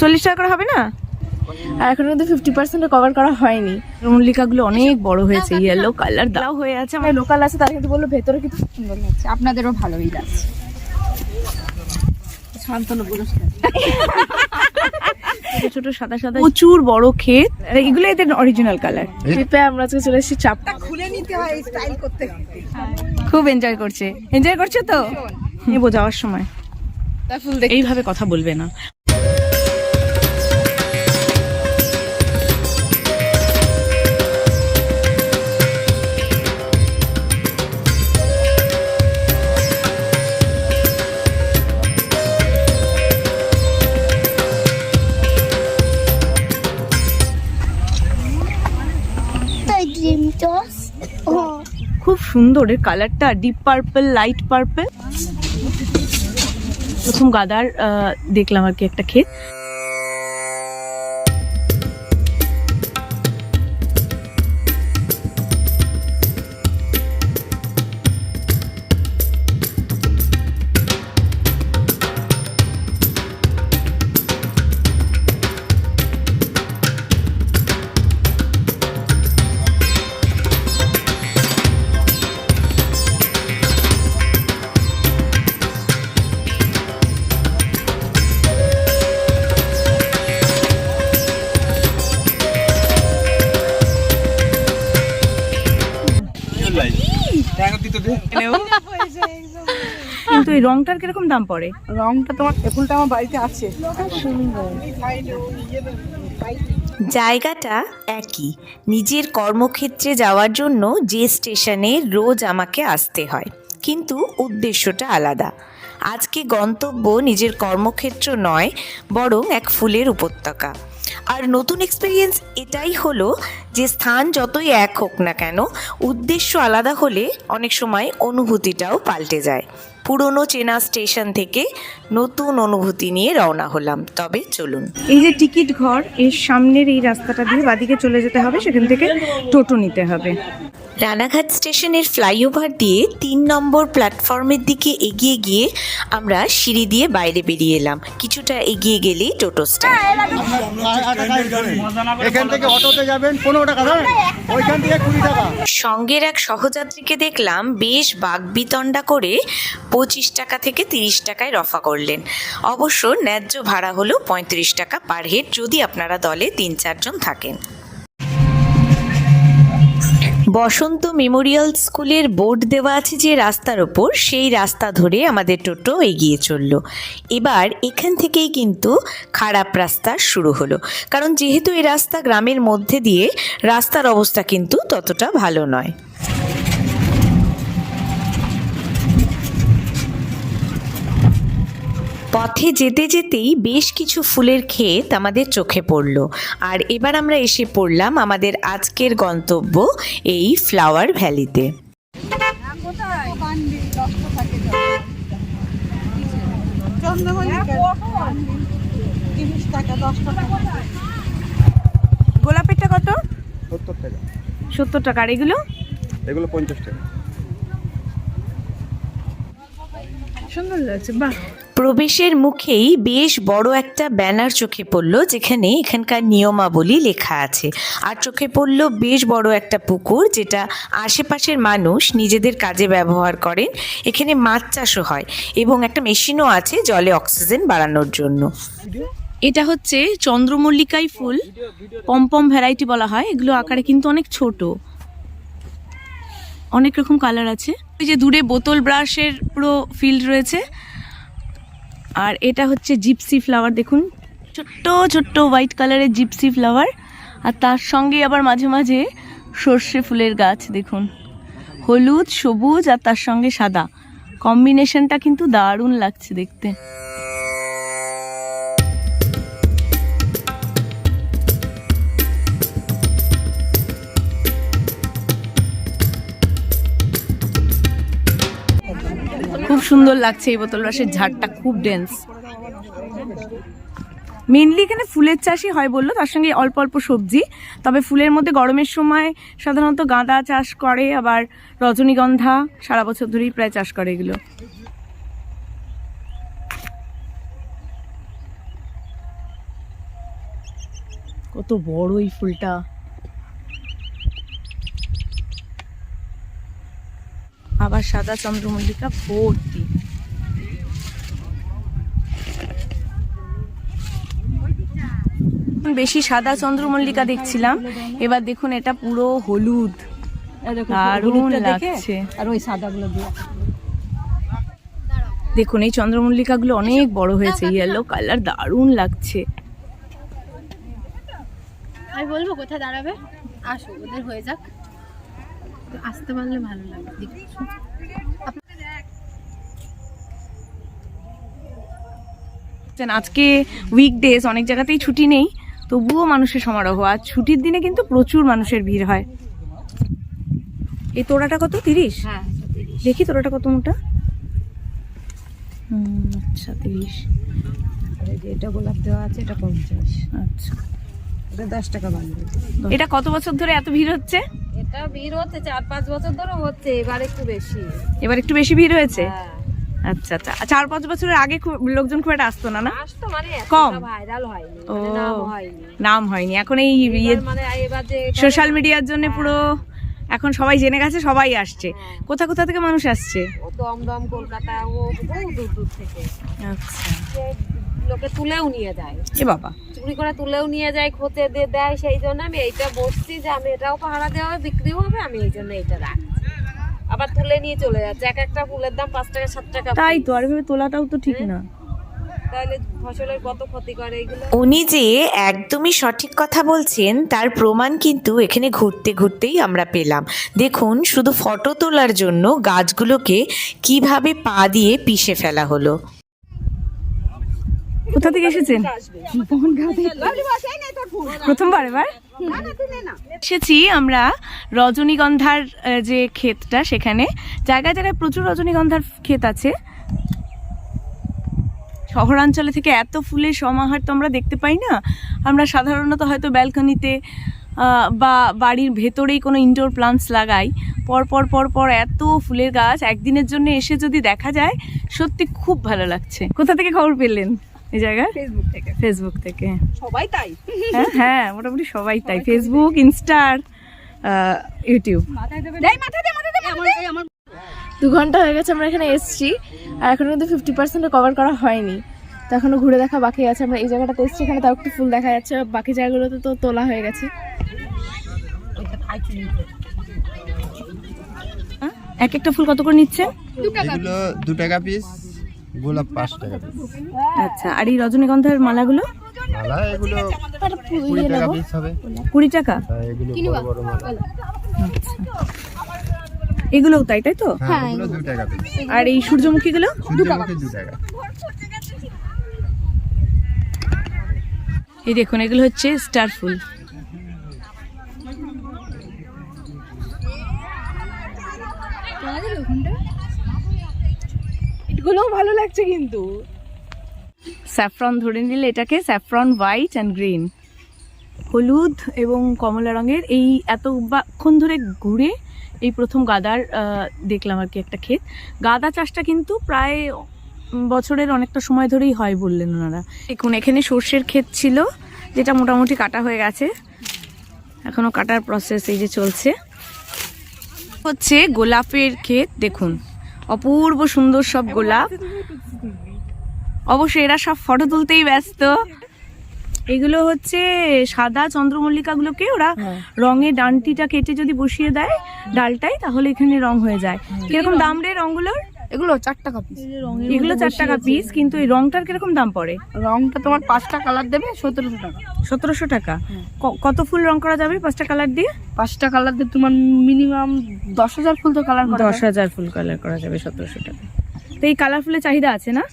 চল্লিশ টাকা করে হবে না? আর এখন কিন্তু ফিফটি পার্সেন্ট কভার করা হয়নি। মল্লিকাগুলো অনেক বড় হয়েছে ইয়েলো কালার দাও। হয়ে আছে আমার লোকাল আছে তারা কিন্তু বলল ভেতরে কিন্তু সুন্দর লাগছে। আপনাদেরও ভালোই লাগছে। ছোট ছোট সাদা সাদা প্রচুর বড় ক্ষেত। এগুলো এদের অরিজিনাল কালার ট্রিপে আমরা আজকে চলে এসেছি চাপটা খুলে নিতে হয় স্টাইল করতে। খুব এনজয় করছে। এনজয় করছে তো? নেব যাওয়ার সময়। ফুল এইভাবে কথা বলবে না। খুব সুন্দর, এর কালারটা ডিপ পার্পল লাইট পার্পল প্রথম গাদার দেখলাম আর কি একটা ক্ষেত। কিন্তু এই রংটার কীরকম দাম পড়ে? রংটা তোমার এ ফুলটা আমার বাড়িতে আছে। জায়গাটা একই। নিজের কর্মক্ষেত্রে যাওয়ার জন্য যে স্টেশনে রোজ আমাকে আসতে হয়। কিন্তু উদ্দেশ্যটা আলাদা। আজকে গন্তব্য নিজের কর্মক্ষেত্র নয় বরং এক ফুলের উপত্যকা। আর নতুন এক্সপিরিয়েন্স এটাই হলো যে স্থান যতই এক হোক না কেন, উদ্দেশ্য আলাদা হলে অনেক সময় অনুভূতিটাও পাল্টে যায়। পুরনো চেনা স্টেশন থেকে নতুন অনুভূতি নিয়ে রওনা হলাম। তবে চলুন। এই যে টিকিট ঘর এর সামনের এই রাস্তাটা দিয়ে বাদিকে চলে যেতে হবে সেখান থেকে টোটো নিতে হবে। রানাঘাট স্টেশনের ফ্লাইওভার দিয়ে তিন নম্বর প্ল্যাটফর্মের দিকে এগিয়ে গিয়ে আমরা সিঁড়ি দিয়ে বাইরে বেরিয়ে এলাম। কিছুটা এগিয়ে গেলেই টোটো স্ট্যান্ড। এখান থেকে অটোতে যাবেন পনেরো টাকা ওইখান থেকে কুড়ি টাকা। সঙ্গের এক সহযাত্রীকে দেখলাম বেশ বাগবিতণ্ডা করে পঁচিশ টাকা থেকে তিরিশ টাকায় রফা করলেন। অবশ্য ন্যায্য ভাড়া হলো পঁয়ত্রিশ টাকা পার হেড যদি আপনারা দলে তিন চারজন থাকেন। বসন্ত মেমোরিয়াল স্কুলের বোর্ড দেওয়া আছে যে রাস্তার ওপর, সেই রাস্তা ধরে আমাদের টোটো এগিয়ে চলল। এবার এখান থেকেই কিন্তু খারাপ রাস্তা শুরু হলো। কারণ যেহেতু এই রাস্তা গ্রামের মধ্যে দিয়ে, রাস্তার অবস্থা কিন্তু ততটা ভালো নয়। পথে যেতে যেতেই বেশ কিছু ফুলের ক্ষেত আমাদের চোখে পড়ল। আর এবার আমরা এসে পড়লাম আমাদের আজকের গন্তব্য এই ফ্লাওয়ার ভ্যালিতে। গোলাপেরটা কত? সত্তর টাকা। সত্তর টাকা। আর এগুলো? এগুলো পঞ্চাশ টাকা। সুন্দর লাগছে বাহ। প্রবেশের মুখেই বেশ বড় একটা ব্যানার চোখে পড়ল, যেখানে এখানকার নিয়মাবলী লেখা আছে। আর চোখে পড়ল বেশ বড় একটা পুকুর, যেটা আশেপাশের মানুষ নিজেদের কাজে ব্যবহার করেন। এখানে মাছ চাষও হয় এবং একটা মেশিনও আছে জলে অক্সিজেন বাড়ানোর জন্য। এটা হচ্ছে চন্দ্রমল্লিকাই ফুল পম্পম ভ্যারাইটি বলা হয়। এগুলো আকারে কিন্তু অনেক ছোট। অনেক রকম কালার আছে। ওই যে দূরে বোতল ব্রাশের পুরো ফিল্ড রয়েছে। আর এটা হচ্ছে জিপসি ফ্লাওয়ার দেখুন। ছোট্ট ছোট্ট হোয়াইট কালারের জিপসি ফ্লাওয়ার আর তার সঙ্গে আবার মাঝে মাঝে সর্ষে ফুলের গাছ, দেখুন। হলুদ, সবুজ আর তার সঙ্গে সাদা। কম্বিনেশনটা কিন্তু দারুণ লাগছে দেখতে। সুন্দর লাগছে এই বোতল রসের ঝাড়টা, খুব ডেন্স মেনলি এখানে ফুলের চাষই হয় বলল, তার সঙ্গে অল্প অল্প সবজি। তবে ফুলের মধ্যে গরমের সময় সাধারণত গাঁদা চাষ করে, আবার রজনীগন্ধা সারা বছর ধরেই প্রায় চাষ করে এগুলো। কত বড় এই ফুলটা। আবার সাদা চন্দ্রমল্লিকা ভর্তি। বেশি সাদা চন্দ্রমল্লিকা দেখছিলাম। এবার দেখুন এটা পুরো হলুদ। দারুণ লাগছে। আর ওই সাদাগুলো দেখুন এই চন্দ্রমল্লিকাগুলো অনেক বড় হয়েছে ইয়েলো কালার দারুণ লাগছে। আমি বলব কোথায় দাঁড়াবে? আসো ওদের হয়ে যাক। তো আসতে পারলে ভালো লাগবে দেখি জান, আজকে উইকডেজ অনেক জায়গাতেই ছুটি নেই তবুও মানুষের সমারোহ। আর ছুটির দিনে কিন্তু প্রচুর মানুষের ভিড় হয়। এই তোড়াটা কত? তিরিশ? হ্যাঁ দেখি তোড়াটা কত মোটা? আচ্ছা তিরিশ। এটা গোলাপ দেওয়া আছে এটা পঞ্চাশ। আচ্ছা। এটা দশ টাকা বাংলা এটা কত বছর ধরে এত ভিড় হচ্ছে? এটা ভিড় হচ্ছে চার পাঁচ বছর ধরে হচ্ছে এবার একটু বেশি। এবার একটু বেশি ভিড় হয়েছে? হ্যাঁ। আচ্ছা আচ্ছা। চার পাঁচ বছরের আগে খুব- লোকজন খুব একটা আসতো না না? আসতো মানে কম? ভাইরাল হয়নি ও মানে নাম হয়নি। নাম হয়নি। এখন এই ইয়ে মানে এবার যে সোশ্যাল মিডিয়ার জন্য পুরো এখন সবাই জেনে গেছে সবাই আসছে। কোথা কোথা থেকে মানুষ আসছে? ও দমদম কলকাতা ও বহু দূর দূর থেকে। আচ্ছা। লোকে তুলেও নিয়ে যায়। এ বাবা। চুরি করে তুলেও নিয়ে যায় খোঁচে দিয়ে দেয় সেই জন্য আমি এইটা বসছি যে আমি এটাও পাহারা দেওয়া হবে বিক্রিও হবে আমি এই জন্য এইটা রাখছি। আবার তুলে নিয়ে চলে যাচ্ছে এক একটা ফুলের দাম পাঁচ টাকা সাত টাকা। তাই। তো আর তোলাটাও তো ঠিক না। তাহলে ফসলের কত ক্ষতি করে উনি যে একদমই সঠিক কথা বলছেন তার প্রমাণ কিন্তু এখানে ঘুরতে ঘুরতেই আমরা পেলাম। দেখুন শুধু ফটো তোলার জন্য গাছগুলোকে কীভাবে পা দিয়ে পিষে ফেলা হলো। কোথা থেকে এসেছেন? প্রথমবার এবার? এসেছি আমরা রজনীগন্ধার যে ক্ষেতটা সেখানে। জায়গায় জায়গায় প্রচুর রজনীগন্ধার ক্ষেত আছে। শহরাঞ্চলে থেকে এত ফুলের সমাহার তো আমরা দেখতে পাই না। আমরা সাধারণত হয়তো ব্যালকনিতে বা বাড়ির ভেতরেই কোনো ইনডোর প্লান্টস লাগাই। পর পর পর পর এত ফুলের গাছ। একদিনের জন্য এসে যদি দেখা যায়, সত্যি খুব ভালো লাগছে। কোথা থেকে খবর পেলেন? এই জায়গায়? ফেসবুক থেকে। ফেসবুক থেকে। সবাই তাই। হ্যাঁ হ্যাঁ মোটামুটি সবাই তাই। ফেসবুক ইনস্টার ইউটিউব দু ঘণ্টা হয়ে গেছে আমরা এখানে এসেছি। আর এখনও কিন্তু ফিফটি পার্সেন্টও কভার করা হয়নি। তো এখনও ঘুরে দেখা বাকি আছে। আমরা এই জায়গাটাতে এসেছি এখানে তাও একটু ফুল দেখা যাচ্ছে। বাকি জায়গাগুলোতে তো তোলা হয়ে গেছে। এক একটা ফুল কত করে এগুলো দু টাকা পিস গোলাপ পাঁচ টাকা আচ্ছা আর এই রজনীগন্ধার মালাগুলো? মালা এগুলো কুড়ি টাকা পিস হবে। কুড়ি টাকা? আর এগুলো বড় বড় মালা। এগুলোও তাই তাই তো? হ্যাঁ পিস আর এই সূর্যমুখীগুলো? সূর্যমুখী টাকা। এই দেখুন এগুলো হচ্ছে স্টার ফুল। এগুলোও ভালো লাগছে কিন্তু। স্যাফরন ধরে নিলে এটাকে স্যাফরন হোয়াইট অ্যান্ড গ্রিন। হলুদ এবং কমলা রঙের এই এতক্ষণ ধরে ঘুরে এই প্রথম গাদার দেখলাম আর কি একটা ক্ষেত। গাদা চাষটা কিন্তু প্রায় বছরের অনেকটা সময় ধরেই হয় বললেন ওনারা। দেখুন এখানে সর্ষের ক্ষেত ছিল যেটা মোটামুটি কাটা হয়ে গেছে। এখনও কাটার প্রসেস এই যে চলছে। হচ্ছে গোলাপের ক্ষেত দেখুন। অপূর্ব সুন্দর সব গোলাপ। অবশ্যই এরা সব ফটো তুলতেই ব্যস্ত। এগুলো হচ্ছে সাদা চন্দ্রমল্লিকাগুলোকে ওরা রঙে ডানটিটা কেটে যদি বসিয়ে দেয় ডালটাই তাহলে এখানে রং হয়ে যায়। কীরকম দাম রে রঙগুলোর? এগুলো চার টাকা পিস এগুলো চার টাকা পিস কিন্তু এই রংটার কীরকম দাম পড়ে? রংটা তোমার পাঁচটা কালার দেবে সতেরোশো টাকা। সতেরোশো টাকা। ক- কত ফুল রং করা যাবে পাঁচটা কালার দিয়ে? পাঁচটা কালার দিয়ে তোমার মিনিমাম দশ হাজার ফুল তো কালার করা দশ হাজার ফুল কালার করা যাবে সতেরোশো টাকা। তো এই কালার ফুলের চাহিদা আছে না?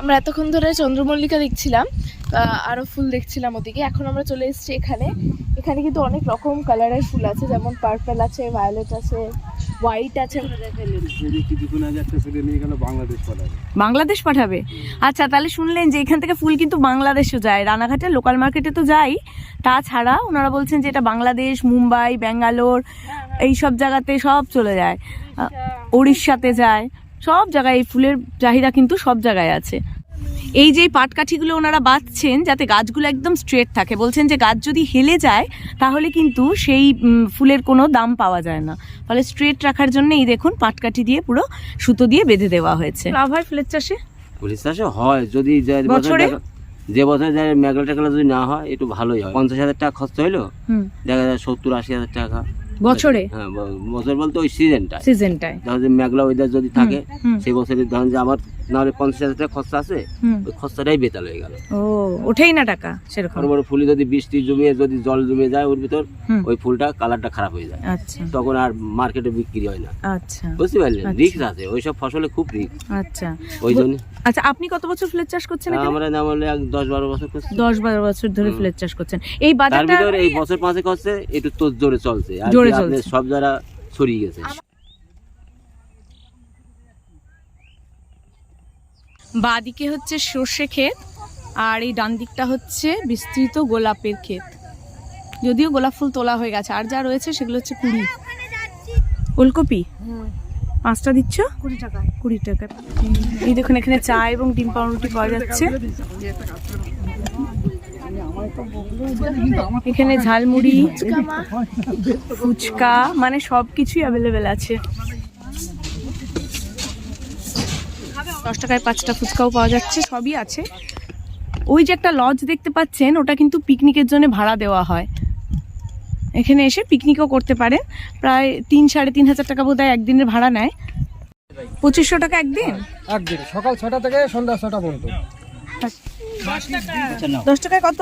আমরা এতক্ষণ ধরে চন্দ্রমল্লিকা দেখছিলাম আহ, আরও ফুল দেখছিলাম ওদিকে। এখন আমরা চলে এসেছি এখানে। এখানে কিন্তু অনেক রকম কালারের ফুল আছে যেমন পার্পল আছে ভায়োলেট আছে হোয়াইট আছে। কিছুক্ষণ আগে একটা ছেলে নিয়ে গেল বাংলাদেশ পাঠাবে? বাংলাদেশ পাঠাবে আচ্ছা তাহলে শুনলেন যে এখান থেকে ফুল কিন্তু বাংলাদেশও যায়। রানাঘাটে লোকাল মার্কেটে তো যাই। তাছাড়া ওনারা বলছেন যে এটা বাংলাদেশ মুম্বাই ব্যাঙ্গালোর এই সব জায়গাতে সব চলে যায়। উড়িষ্যাতে যায়। সব জায়গায় এই ফুলের চাহিদা কিন্তু সব জায়গায় আছে। এই যে পাটকাঠিগুলো ওনারা বাঁধছেন যাতে গাছগুলো একদম স্ট্রেট থাকে। বলছেন যে গাছ যদি হেলে যায় তাহলে কিন্তু সেই ফুলের কোনো দাম পাওয়া যায় না। ফলে স্ট্রেট রাখার জন্য এই দেখুন পাটকাঠি দিয়ে পুরো সুতো দিয়ে বেঁধে দেওয়া হয়েছে। লাভ হয় ফুলের চাষে? পুলিশ চাষে হয়। যদি বছরে? যে বছর যায় মেঘলা টেকলা যদি না হয় একটু ভালোই হয়। পঞ্চাশ হাজার টাকা খরচ হইল হুম। দেখা যায় সত্তর আশি হাজার টাকা। বছরে? হ্যাঁ বছর বলতে ওই সিজনটা সিজনটায় ধরো যে মেঘলা ওয়েদার যদি থাকে সেই বছরে ধরেন যে আমার নাহলে পঞ্চাশ হাজার টাকা খরচা আছে ওই খরচাটাই বেতাল হয়ে গেল। ও ওঠেই না টাকা সেরকম। বড় বড় ফুলে যদি বৃষ্টি জমিয়ে যদি জল জমিয়ে যায় ওর ভিতর ওই ফুলটা কালারটা খারাপ হয়ে যায়। আচ্ছা। তখন আর মার্কেটে বিক্রি হয় না। আচ্ছা। বুঝতে পারলেন? আচ্ছা। রিক্স আছে। ওইসব ফসলে খুব রিক্স আচ্ছা। ওই জন্য। আচ্ছা আপনি কত বছর ফুলের চাষ করছেন আমরা না দশ বারো বছর করছি। দশ বারো বছর ধরে। ফুলের চাষ করছেন। এই বাজারটা এই বছর পাঁচে করছে একটু তোর জোরে চলছে। আর জোরে চলছে। সব যারা ছড়িয়ে গেছে। বাদিকে হচ্ছে সর্ষে ক্ষেত আর এই ডান দিকটা হচ্ছে বিস্তৃত গোলাপের ক্ষেত। যদিও গোলাপ ফুল তোলা হয়ে গেছে আর যা রয়েছে সেগুলো হচ্ছে কুড়ি। ওলকপি? পাঁচটা দিচ্ছ? কুড়ি টাকা। কুড়ি টাকা। এই দেখুন এখানে চা এবং ডিম পাউরুটি পাওয়া যাচ্ছে। এখানে ঝালমুড়ি ফুচকা মানে সব কিছুই অ্যাভেলেবেল আছে। দশ টাকায় পাঁচটা ফুচকাও পাওয়া যাচ্ছে সবই আছে। ওই যে একটা লজ দেখতে পাচ্ছেন ওটা কিন্তু পিকনিকের জন্য ভাড়া দেওয়া হয়। এখানে এসে পিকনিকও করতে পারেন। প্রায় তিন সাড়ে তিন হাজার টাকা বোধ হয় একদিনের ভাড়া নেয়। পঁচিশশো টাকা একদিন? একদিন সকাল ছটা থেকে সন্ধ্যা ছটা পর্যন্ত। দশ টাকায় কত?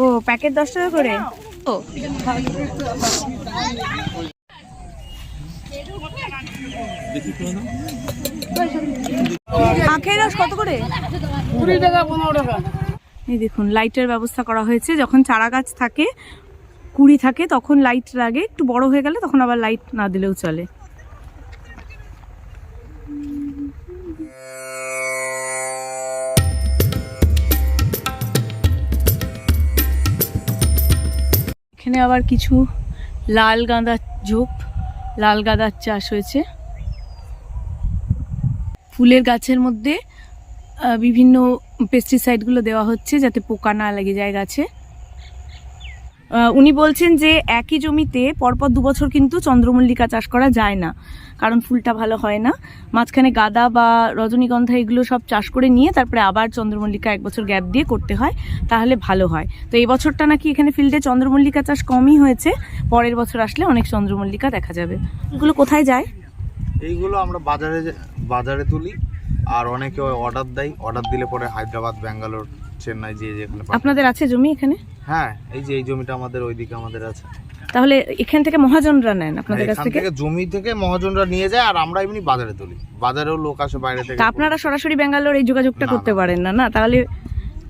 ও প্যাকেট দশ টাকা করে? ও। আখের রস কত করে? কুড়ি টাকা পনেরো টাকা। এই দেখুন লাইটের ব্যবস্থা করা হয়েছে। যখন চারা গাছ থাকে কুড়ি থাকে তখন লাইট লাগে। একটু বড় হয়ে গেলে তখন আবার লাইট না দিলেও চলে। এখানে আবার কিছু লাল গাঁদার ঝোপ লাল গাঁদার চাষ হয়েছে। ফুলের গাছের মধ্যে বিভিন্ন পেস্টিসাইডগুলো দেওয়া হচ্ছে যাতে পোকা না লেগে যায় গাছে। উনি বলছেন যে একই জমিতে পরপর দু বছর কিন্তু চন্দ্রমল্লিকা চাষ করা যায় না, কারণ ফুলটা ভালো হয় না। মাঝখানে গাঁদা বা রজনীগন্ধা এগুলো সব চাষ করে নিয়ে তারপরে আবার চন্দ্রমল্লিকা এক বছর গ্যাপ দিয়ে করতে হয়, তাহলে ভালো হয়। তো এই বছরটা নাকি এখানে ফিল্ডে চন্দ্রমল্লিকা চাষ কমই হয়েছে, পরের বছর আসলে অনেক চন্দ্রমল্লিকা দেখা যাবে। এগুলো কোথায় যায়? এইগুলো আমরা বাজারে বাজারে তুলি আর অনেকে অর্ডার দেয়। অর্ডার দিলে পরে হায়দ্রাবাদ ব্যাঙ্গালোর চেন্নাই যে যেখানে আপনাদের আছে জমি এখানে? হ্যাঁ এই যে এই জমিটা আমাদের ওইদিকে আমাদের আছে। তাহলে এখান থেকে মহাজনরা নেন আপনাদের কাছ এখান থেকে? থেকে জমি থেকে মহাজনরা নিয়ে যায় আর আমরা এমনি বাজারে তুলি। বাজারেও লোক আসে বাইরে থেকে। আপনারা সরাসরি ব্যাঙ্গালোর এই যোগাযোগটা করতে পারেন না না? তাহলে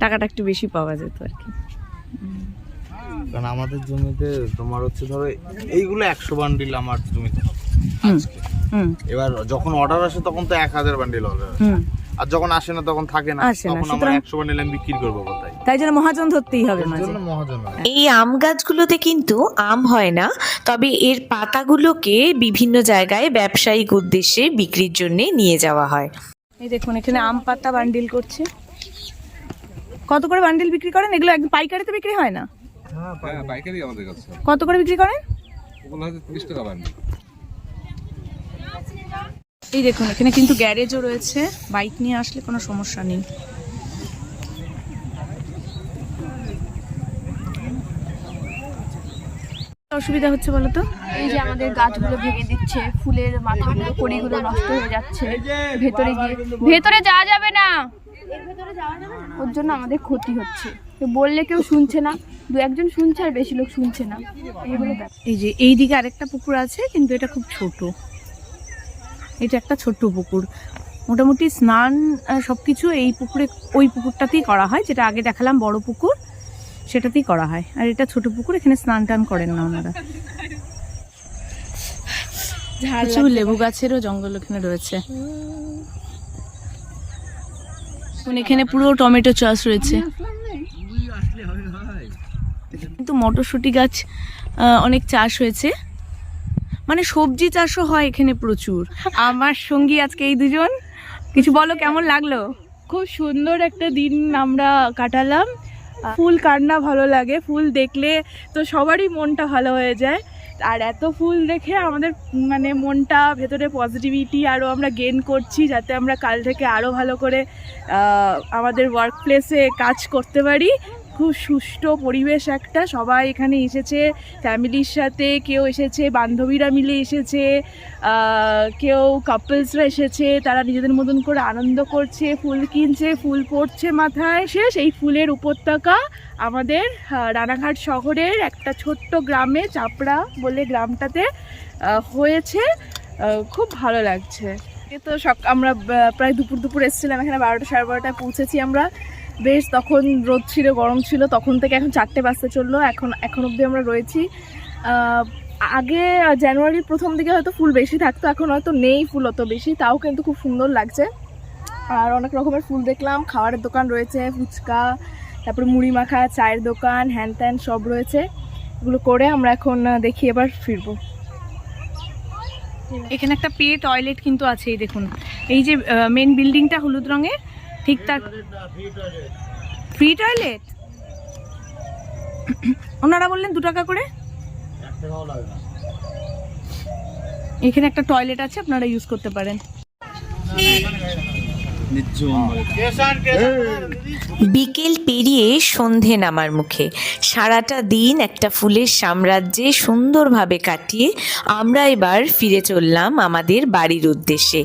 টাকাটা একটু বেশি পাওয়া যেত আর কি। কারণ আমাদের জমিতে তোমার হচ্ছে ধরো এইগুলো একশো বান্ডিল আমার জমিতে। এবার যখন অর্ডার আসে তখন তো এক হাজার বান্ডিল অর্ডার আর যখন আসে না তখন থাকে না। তখন আমরা সুতরাং- একশো বান্ডিল আমি বিক্রি করব কোথায়? তাই জন্য মহাজন ধরতেই হবে মাঝে। জন্য মহাজন। এই আম গাছগুলোতে কিন্তু আম হয় না তবে এর পাতাগুলোকে বিভিন্ন জায়গায় ব্যবসায়িক উদ্দেশ্যে বিক্রির জন্য নিয়ে যাওয়া হয়। এই দেখুন এখানে আম পাতা বান্ডিল করছে। কত করে বান্ডিল বিক্রি করেন? এগুলো একদম পাইকারিতে বিক্রি হয় না? হ্যাঁ পাইকারি আমাদের কাছে। কত করে বিক্রি করেন? ওগুলো হচ্ছে তিরিশ টাকা বান্ডিল এই দেখুন এখানে কিন্তু গ্যারেজও রয়েছে। বাইক নিয়ে আসলে কোনো সমস্যা নেই। অসুবিধা হচ্ছে বলো তো এই যে আমাদের গাছগুলো ভেঙে দিচ্ছে ফুলের মাথাগুলো কড়িগুলো নষ্ট হয়ে যাচ্ছে ভেতরে গিয়ে ভেতরে যাওয়া যাবে না! ওর জন্য আমাদের ক্ষতি হচ্ছে। বললে কেউ শুনছে না। দু একজন শুনছে আর বেশি লোক শুনছে না। এইগুলো। এই যে এই দিকে আরেকটা পুকুর আছে কিন্তু এটা খুব ছোট। এটা একটা ছোট্ট পুকুর। মোটামুটি স্নান সব কিছু এই পুকুরে ওই পুকুরটাতেই করা হয় যেটা আগে দেখালাম বড় পুকুর সেটাতেই করা হয়। আর এটা ছোট পুকুর এখানে স্নান টান করেন না ওনারা। প্রচুর লেবু গাছেরও জঙ্গল ওখানে রয়েছে। এখন এখানে পুরো টমেটো চাষ রয়েছে। কিন্তু মটরশুঁটি গাছ অনেক চাষ হয়েছে। মানে সবজি চাষও হয় এখানে প্রচুর। আমার সঙ্গী আজকে এই দুজন। কিছু বলো, কেমন লাগল? খুব সুন্দর একটা দিন আমরা কাটালাম। ফুল কান্না ভালো লাগে, ফুল দেখলে তো সবারই মনটা ভালো হয়ে যায়। আর এত ফুল দেখে আমাদের মানে মনটা, ভেতরে পজিটিভিটি আরও আমরা গেন করছি, যাতে আমরা কাল থেকে আরও ভালো করে আমাদের ওয়ার্ক প্লেসে কাজ করতে পারি। খুব সুষ্ঠু পরিবেশ একটা। সবাই এখানে এসেছে, ফ্যামিলির সাথে কেউ এসেছে, বান্ধবীরা মিলে এসেছে কেউ কাপলসরা এসেছে, তারা নিজেদের মতন করে আনন্দ করছে, ফুল কিনছে, ফুল পড়ছে মাথায়। শেষ, এই ফুলের উপত্যকা আমাদের রানাঘাট শহরের একটা ছোট্ট গ্রামে, চাপড়া বলে গ্রামটাতে হয়েছে। খুব ভালো লাগছে। তো সক আমরা প্রায় দুপুর দুপুর এসেছিলাম, এখানে বারোটা সাড়ে বারোটায় পৌঁছেছি আমরা। বেশ, তখন রোদ ছিল, গরম ছিল, তখন থেকে এখন চারটে বাজতে চলল, এখন এখন অবধি আমরা রয়েছি। আগে জানুয়ারির প্রথম দিকে হয়তো ফুল বেশি থাকতো, এখন হয়তো নেই ফুল অত বেশি, তাও কিন্তু খুব সুন্দর লাগছে। আর অনেক রকমের ফুল দেখলাম, খাবারের দোকান রয়েছে, ফুচকা, তারপরে মুড়ি মাখা, চায়ের দোকান, হ্যান ত্যান সব রয়েছে। এগুলো করে আমরা এখন দেখি এবার ফিরবো। এখানে একটা পে টয়লেট কিন্তু আছে এই দেখুন। এই যে মেন বিল্ডিংটা হলুদ রঙের ঠিক তার ফ্রি টয়লেট? ওনারা বললেন দু টাকা করে। এখানে একটা টয়লেট আছে, আপনারা ইউজ করতে পারেন। বিকেল পেরিয়ে সন্ধে নামার মুখে। সারাটা দিন একটা ফুলের সাম্রাজ্যে সুন্দরভাবে কাটিয়ে আমরা এবার ফিরে চললাম আমাদের বাড়ির উদ্দেশ্যে।